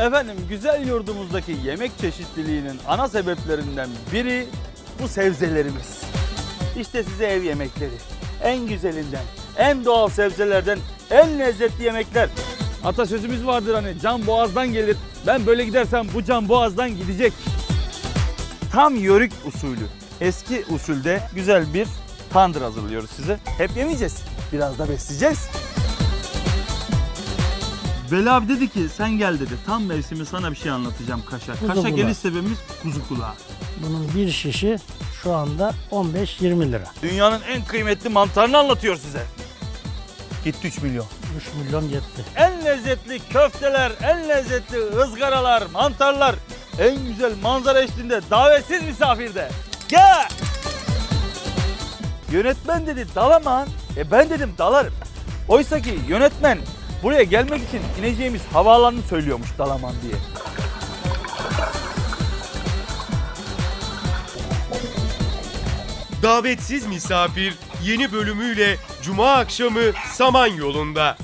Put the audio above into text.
Efendim güzel yurdumuzdaki yemek çeşitliliğinin ana sebeplerinden biri bu sebzelerimiz. İşte size ev yemekleri. En güzelinden, en doğal sebzelerden en lezzetli yemekler. Atasözümüz vardır hani can boğazdan gelir. Ben böyle gidersem bu can boğazdan gidecek. Tam yörük usulü. Eski usulde güzel bir tandır hazırlıyoruz size. Hep yemeyeceğiz. Biraz da besleyeceğiz. Veli abi dedi ki sen gel dedi. Tam mevsimi sana bir şey anlatacağım kaşa. Kuzu kaşa kulağı. geliş sebebimiz kuzu kulağı. Bunun bir şişi şu anda 15-20 lira. Dünyanın en kıymetli mantarını anlatıyor size. Gitti 3 milyon. 3 milyon yetti. En lezzetli köfteler, en lezzetli ızgaralar, mantarlar, en güzel manzara eşliğinde davetsiz misafirde. Gel! Yönetmen dedi dalaman. E ben dedim dalarım. Oysa ki yönetmen buraya gelmek için ineceğimiz havaalanını söylüyormuş dalaman diye. Davetsiz Misafir yeni bölümüyle Cuma akşamı Samanyolu'nda.